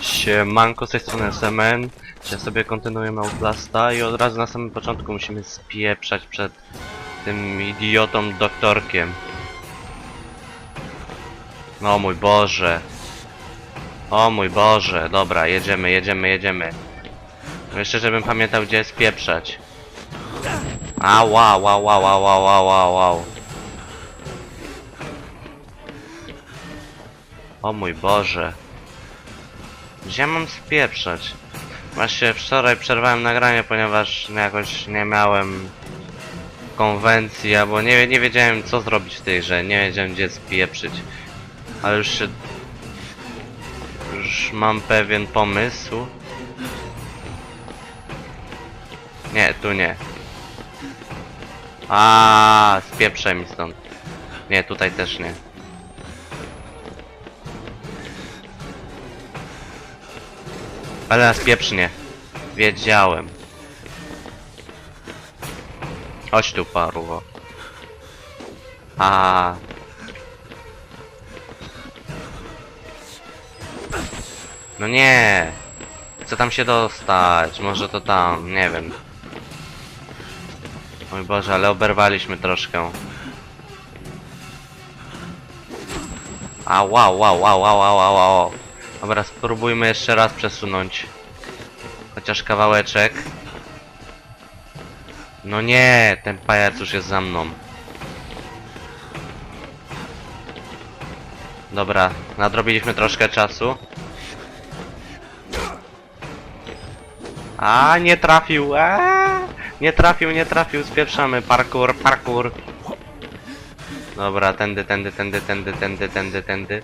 Siemanko, z tej strony SMN. Dzisiaj sobie kontynuujemy Outlasta i od razu na samym początku musimy spieprzać przed tym idiotą doktorkiem. O mój Boże. O mój Boże. Dobra, jedziemy, jedziemy, jedziemy. No Jeszcze żebym pamiętał gdzie spieprzać. A wow, wow, wow, wow, wow, wow, wow, wow. O mój Boże. Gdzie mam spieprzać? Właśnie wczoraj przerwałem nagranie, ponieważ jakoś nie miałem konwencji, albo nie, nie wiedziałem co zrobić w tej grze, nie wiedziałem gdzie spieprzyć. Ale już się... Już mam pewien pomysł. Nie, tu nie. A, spieprzaj mi stąd. Nie, tutaj też nie. Ale nas pieprznie. Wiedziałem. Chodź tu, paruwo. A. No nie. Chcę tam się dostać. Może to tam, nie wiem. Oj Boże, ale oberwaliśmy troszkę. A wow, wow, wow, wow, wow, wow, wow. Dobra, spróbujmy jeszcze raz przesunąć. Chociaż kawałeczek. No nie, ten pajac już jest za mną. Dobra, nadrobiliśmy troszkę czasu. A nie trafił, a nie trafił, nie trafił, spieprzamy, parkour, parkour. Dobra, tędy, tędy, tędy, tędy, tędy, tędy, tędy.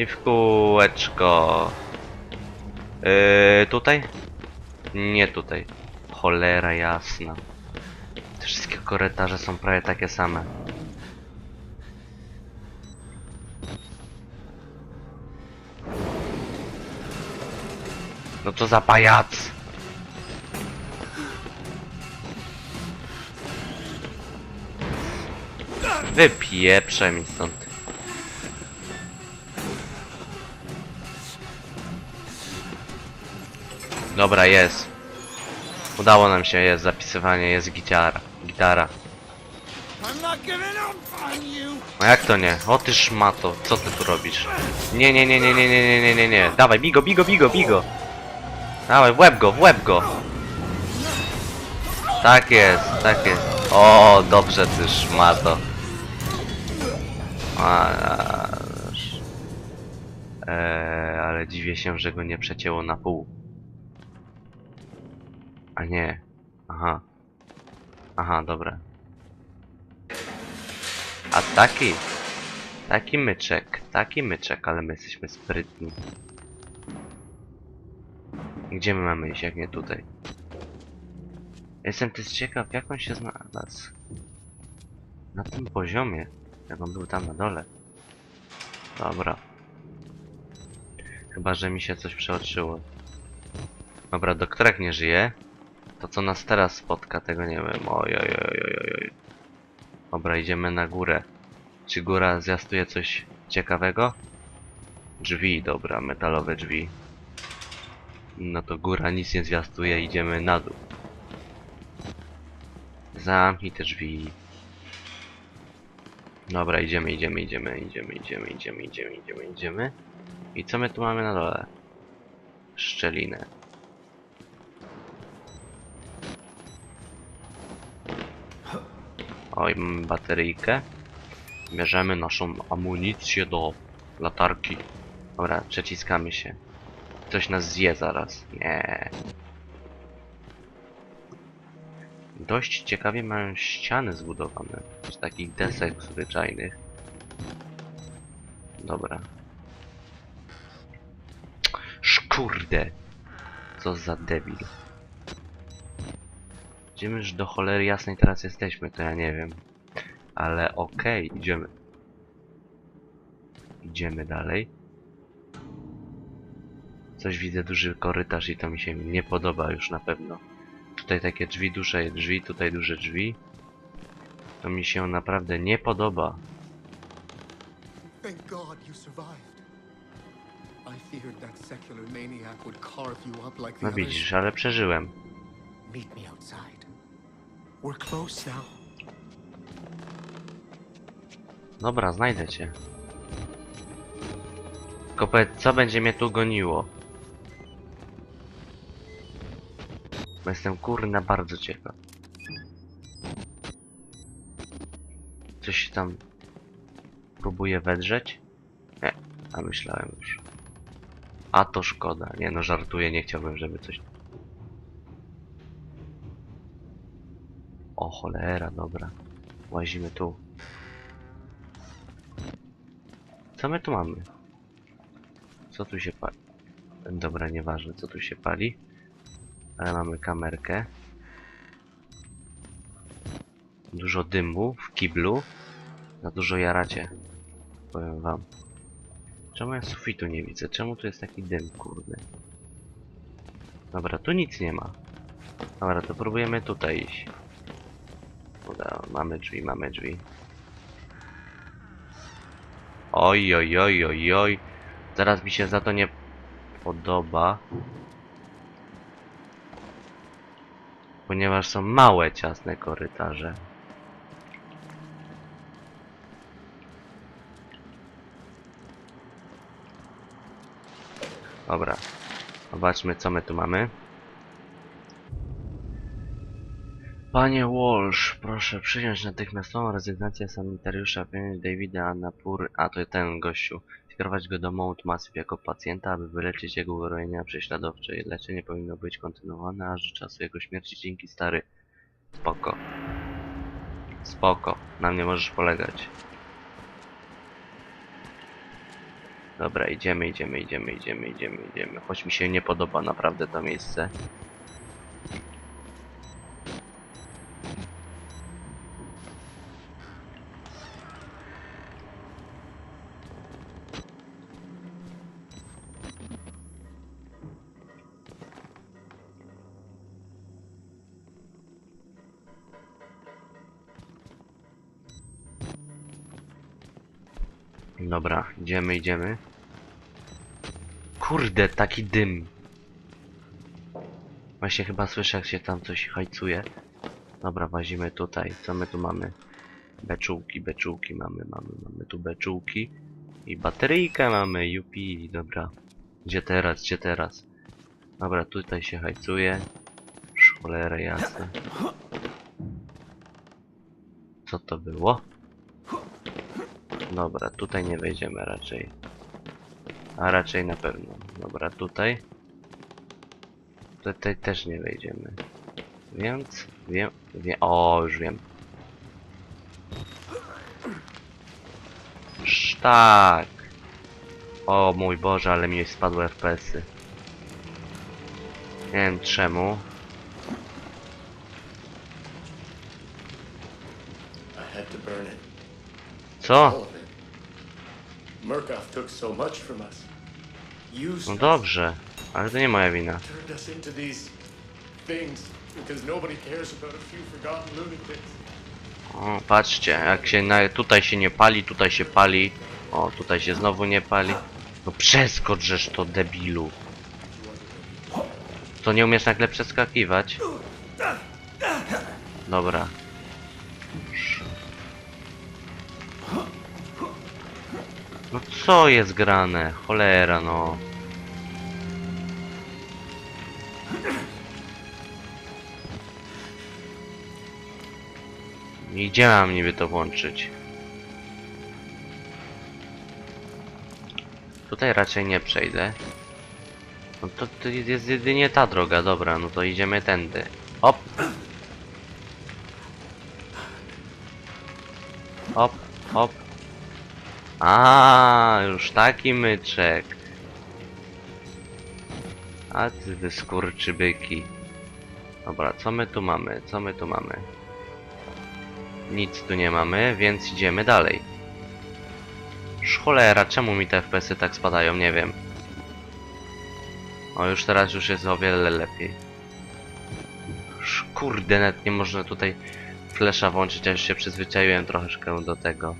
I w kółeczko. Yy, tutaj? Nie tutaj. Cholera jasna. Te wszystkie korytarze są prawie takie same. No to za pajac. Wypieprzę mi stąd. Dobra, jest. Udało nam się, jest zapisywanie, jest gitara. Gitara. No jak to nie? O ty szmato, co ty tu robisz? Nie, nie, nie, nie, nie, nie, nie, nie, nie, nie. Dawaj, bigo, bigo, bigo, bigo. Dawaj, w łeb go, w łeb go. Tak jest, tak jest. O, dobrze ty szmato. Eee, ale dziwię się, że go nie przecięło na pół. A nie. Aha. Aha, dobra. A taki. Taki myczek, taki myczek, ale my jesteśmy sprytni. Gdzie my mamy iść, jak nie tutaj? Jestem też ciekaw, jak on się znalazł. Na tym poziomie, jak on był tam na dole. Dobra. Chyba, że mi się coś przeoczyło. Dobra, doktorek nie żyje. To co nas teraz spotka, tego nie wiem. Oj, oj, oj, oj, oj. Dobra, idziemy na górę. Czy góra zwiastuje coś ciekawego? Drzwi, dobra, metalowe drzwi. No to góra nic nie zwiastuje, idziemy na dół. Zamknij te drzwi. Dobra, idziemy, idziemy, idziemy, idziemy, idziemy, idziemy, idziemy, idziemy, idziemy. I co my tu mamy na dole? Szczelinę. Oj, mamy bateryjkę. Bierzemy naszą amunicję do latarki. Dobra, przeciskamy się. Coś nas zje zaraz. Nie. Dość ciekawie mają ściany zbudowane. Z takich desek zwyczajnych. Dobra. Szkurde. Co za debil. Gdzie my już do cholery jasnej teraz jesteśmy, to ja nie wiem. Ale okej, idziemy. Idziemy dalej. Coś widzę, duży korytarz i to mi się nie podoba już na pewno. Tutaj takie drzwi, duże drzwi, tutaj duże drzwi. To mi się naprawdę nie podoba. Thank God you survived. I feared that secular maniac would carve you up like the No widzisz, ale przeżyłem. Meet me outside. We're close now. Dobra, znajdę cię. Tylko powiedz, co będzie mnie tu goniło? Bo jestem kurna bardzo ciekaw. Coś się tam próbuje wedrzeć? Nie, a myślałem już. A to szkoda. Nie no, żartuję, nie chciałbym, żeby coś... O cholera, dobra. Łazimy tu. Co my tu mamy? Co tu się pali? Dobra, nieważne co tu się pali. Ale mamy kamerkę. Dużo dymu w kiblu. Za dużo jaracie. Powiem wam. Czemu ja sufitu nie widzę? Czemu tu jest taki dym, kurde? Dobra, tu nic nie ma. Dobra, to próbujemy tutaj iść. Mamy drzwi, mamy drzwi. Oj, oj, oj, oj, oj. Zaraz mi się za to nie podoba. Ponieważ są małe, ciasne korytarze. Dobra. Zobaczmy, co my tu mamy. Panie Walsh, proszę przyjąć natychmiastową rezygnację sanitariusza, pieniądz Davida Annapur, a to ten gościu, skierować go do Mount Massive jako pacjenta, aby wyleczyć jego urojenia prześladowcze. Leczenie powinno być kontynuowane aż do czasu jego śmierci. Dzięki stary. Spoko. Spoko. Na mnie możesz polegać. Dobra, idziemy, idziemy, idziemy, idziemy, idziemy, idziemy. Choć mi się nie podoba naprawdę to miejsce. Dobra, idziemy, idziemy. Kurde, taki dym. Właśnie chyba słyszę, jak się tam coś hajcuje. Dobra, włazimy tutaj. Co my tu mamy? Beczułki, beczułki mamy, mamy, mamy tu beczułki. I bateryjkę mamy, jupi, dobra. Gdzie teraz, gdzie teraz? Dobra, tutaj się hajcuje. Cholera jasna. Co to było? Dobra, tutaj nie wejdziemy raczej. A raczej na pewno. Dobra, tutaj. Tutaj też nie wejdziemy. Więc wiem, wiem. O, już wiem. Sztak. O mój Boże, ale mi spadły FPS-y. Nie wiem czemu. Co? Murkoff took so much from us. Used No dobrze, ale to nie moja wina. turned us into these things because nobody cares about a few forgotten lunatics. O, patrzcie, jak się na, tutaj się nie pali, tutaj się pali. O, tutaj się znowu nie pali. No przeskocz, żeż to debilu. To nie umiesz nagle przeskakiwać? Dobra. No co jest grane? Cholera no. I gdzie mam niby to włączyć? Tutaj raczej nie przejdę. No to, to jest jedynie ta droga, dobra, no to idziemy tędy. Hop! Hop, hop. A, już taki myczek. A ty wy skurczybyki. Dobra, co my tu mamy? Co my tu mamy? Nic tu nie mamy, więc idziemy dalej. Cholera, czemu mi te FPS-y tak spadają? Nie wiem. O, już teraz już jest o wiele lepiej. Kurde, nawet nie można tutaj flesza włączyć, ja już się przyzwyczaiłem troszeczkę do tego.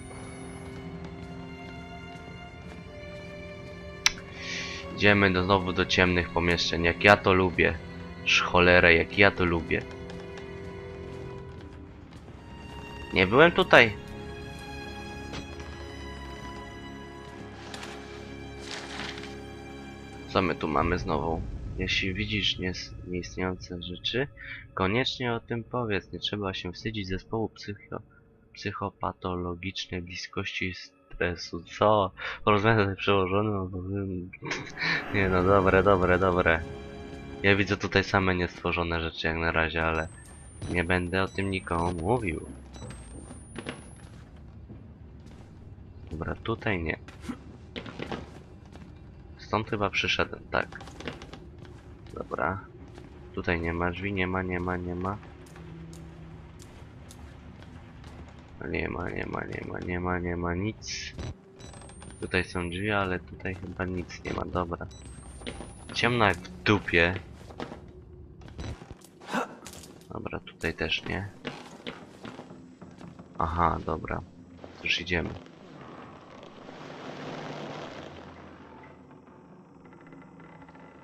Idziemy do, znowu do ciemnych pomieszczeń, jak ja to lubię. Cholera, jak ja to lubię. Nie byłem tutaj. Co my tu mamy znowu? Jeśli widzisz nies- nieistniejące rzeczy, koniecznie o tym powiedz. Nie trzeba się wstydzić zespołu psycho psychopatologicznej bliskości stresu. Co? Porozmawiać z przełożonym obowym. Nie no, dobre, dobre, dobre. Ja widzę tutaj same niestworzone rzeczy jak na razie, ale nie będę o tym nikomu mówił. Dobra, tutaj nie. Stąd chyba przyszedłem, tak. Dobra. Tutaj nie ma drzwi, nie ma, nie ma, nie ma. Nie ma, nie ma, nie ma, nie ma, nie ma nic. Tutaj są drzwi, ale tutaj chyba nic nie ma, dobra. Ciemno jak w dupie. Dobra, tutaj też nie. Aha, dobra. Już idziemy.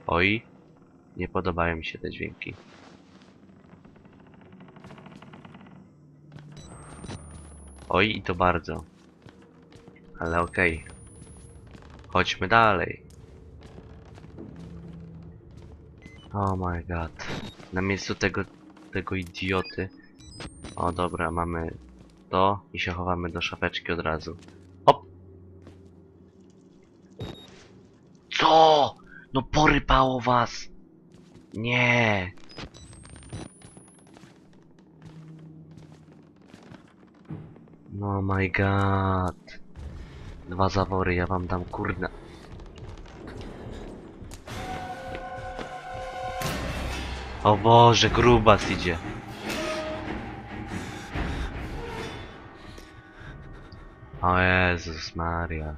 Oj, nie podobają mi się te dźwięki. Oj, i to bardzo. Ale okej. Chodźmy dalej. Oh my god. Na miejscu tego, tego idioty. O dobra, mamy to i się chowamy do szafeczki od razu. Hop! Co? No porypało was! Nie! No my god. Dwa zawory, ja wam dam kurna. O Boże, grubas idzie. O Jezus Maria.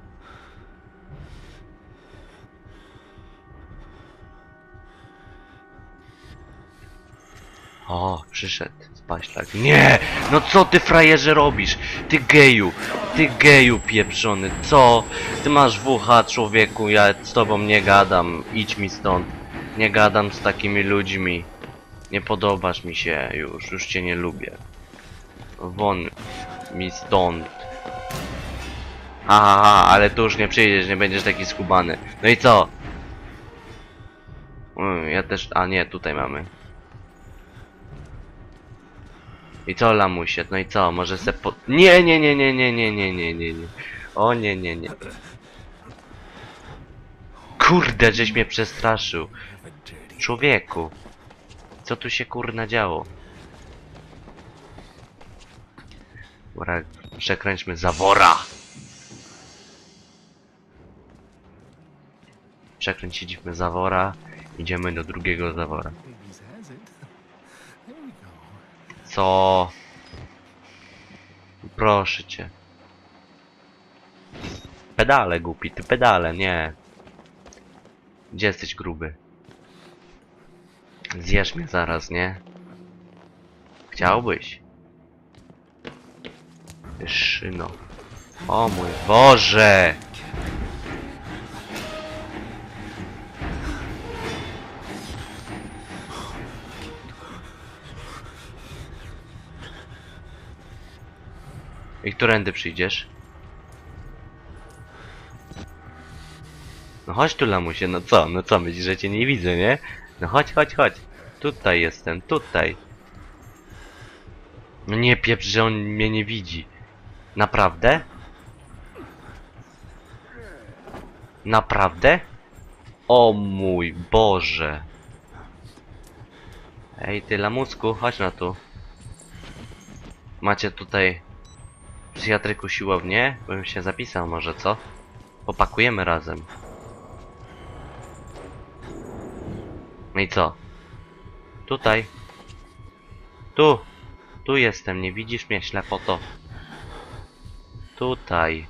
O, przyszedł spaślak. Nie! No co ty frajerze robisz? Ty geju! Ty geju pieprzony, co? Ty masz WH człowieku, ja z tobą nie gadam. Idź mi stąd. Nie gadam z takimi ludźmi. Nie podobasz mi się już, już cię nie lubię. Won mi stąd. Ha, ha, ha, ale tu już nie przyjdziesz, nie będziesz taki skubany. No i co? Mm, Ja też, a nie, tutaj mamy. I co lamusie? No i co? Może se po... Nie, nie, nie, nie, nie, nie, nie, nie, nie, nie. O nie, nie, nie. Kurde, żeś mnie przestraszył. Człowieku. Co tu się kurna działo? Dobra, przekręćmy zawora. Przekręciliśmy zawora. Idziemy do drugiego zawora. Co? Proszę cię. Pedale, głupi, ty pedale, nie. Gdzie jesteś gruby? Zjesz mnie zaraz, nie? Chciałbyś? Szyno. O mój Boże! Którędy przyjdziesz? No chodź tu lamusie, no co, no co, myślisz, że cię nie widzę, nie? No chodź, chodź, chodź. Tutaj jestem, tutaj. No nie pieprz, że on mnie nie widzi. Naprawdę? Naprawdę? O mój Boże. Ej, ty lamusku, chodź na tu. Macie tutaj psychiatryku siłownię? Bym się zapisał może, co? Popakujemy razem. No i co? Tutaj. Tu. Tu jestem, nie widzisz mnie, ślepoto. Tutaj.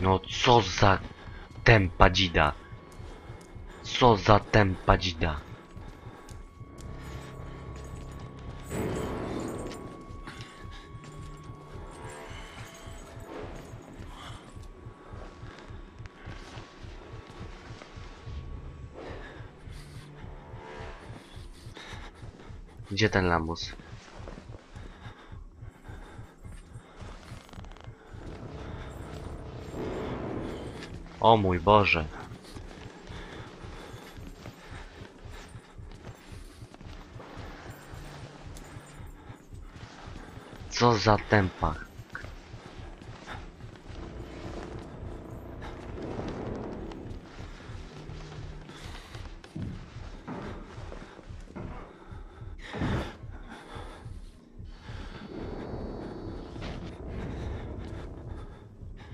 No co za tempa dzida. Co za tempa dzida. Gdzie ten lamus? O mój Boże. Co za tempa.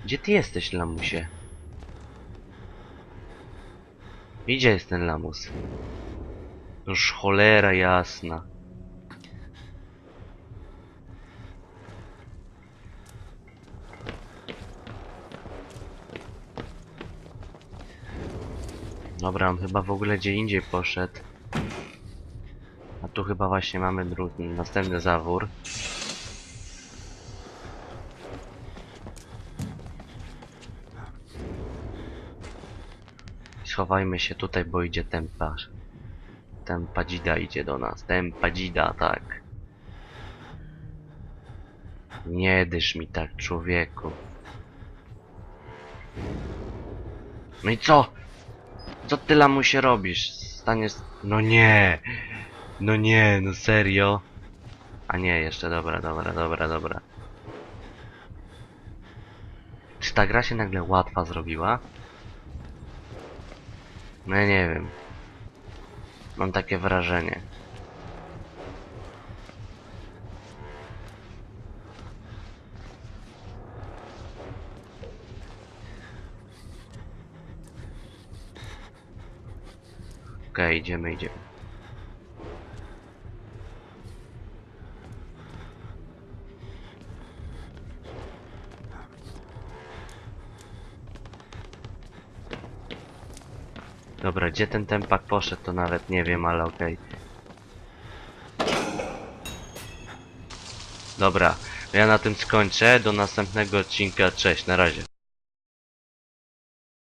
Gdzie ty jesteś, lamusie? Gdzie jest ten lamus? Już cholera jasna. Dobra, on chyba w ogóle gdzie indziej poszedł. A tu chyba właśnie mamy drugi, następny zawór. Schowajmy się tutaj, bo idzie temparz. Tempadzida idzie do nas. Tempadzida, tak. Nie dysz mi tak, człowieku. No i co? Co ty lamusie robisz? Staniesz... No nie! No nie, no serio? A nie, jeszcze dobra, dobra, dobra, dobra. Czy ta gra się nagle łatwa zrobiła? No ja nie wiem. Mam takie wrażenie. Okej, idziemy, idziemy. Dobra, gdzie ten tempak poszedł, to nawet nie wiem, ale okej. Dobra, ja na tym skończę. Do następnego odcinka. Cześć, na razie.